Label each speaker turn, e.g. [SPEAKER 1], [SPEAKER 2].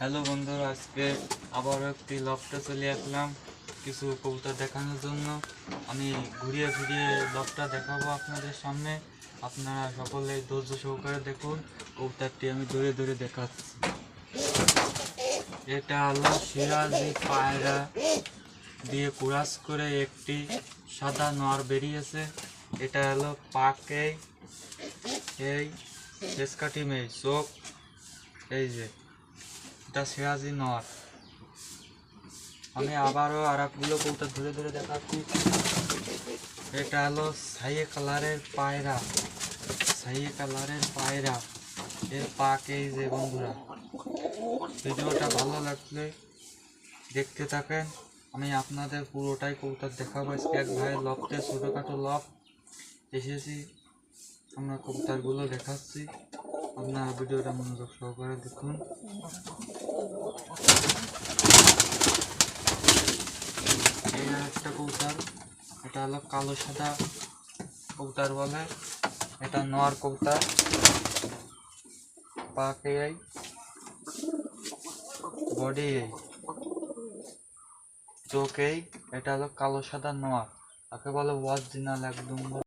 [SPEAKER 1] Hello বন্ধুরা, আজকে আবার একটি লফটে চলে আসলাম কিছু কবুতর দেখানোর জন্য। আমি ঘুরিয়ে ফিরিয়ে লফটা দেখাবো আপনাদের সামনে। আপনারা সকলে ধৈর্য সহকারে দেখুন, কবুতরটি আমি ধরে ধরে দেখাচ্ছি। এটা হলো সিরাজি পায়রা দিয়ে কুরাস করে একটি সাদা নর বেরিয়েছে। এটা হলো পাকে, এই শেষকাঠি মেয়ে, চোখ, এই যে। এটা সিরাজি নর। আমি আবারও আর একগুলো কৌটা ধরে ধরে দেখাচ্ছি। এটা হলো সাইয়ে কালারের পায়রা। সাইয়ে কালারের পায়রা। এর পাক এই যে বন্ধুরা। ভিডিওটা ভালো লাগলে দেখতে থাকেন। আমি আপনাদের পুরোটাই কৌতার দেখাবো। আজকে এক ভাইয়ের লফটে ছোটোখাটো লফ এসেছি। আমরা কবুতরগুলো দেখাচ্ছি। আপনারা ভিডিওটা মনোযোগ সহকারে দেখুন। একটা কবুতর, এটা হলো কালো সাদা কৌতার বলে। এটা নর কবুতর। পাকে এই? বডি এই। চোখ এই। এটা হলো কালো সাদা নোয়ার। তাকে বলে অরিজিনাল একদম।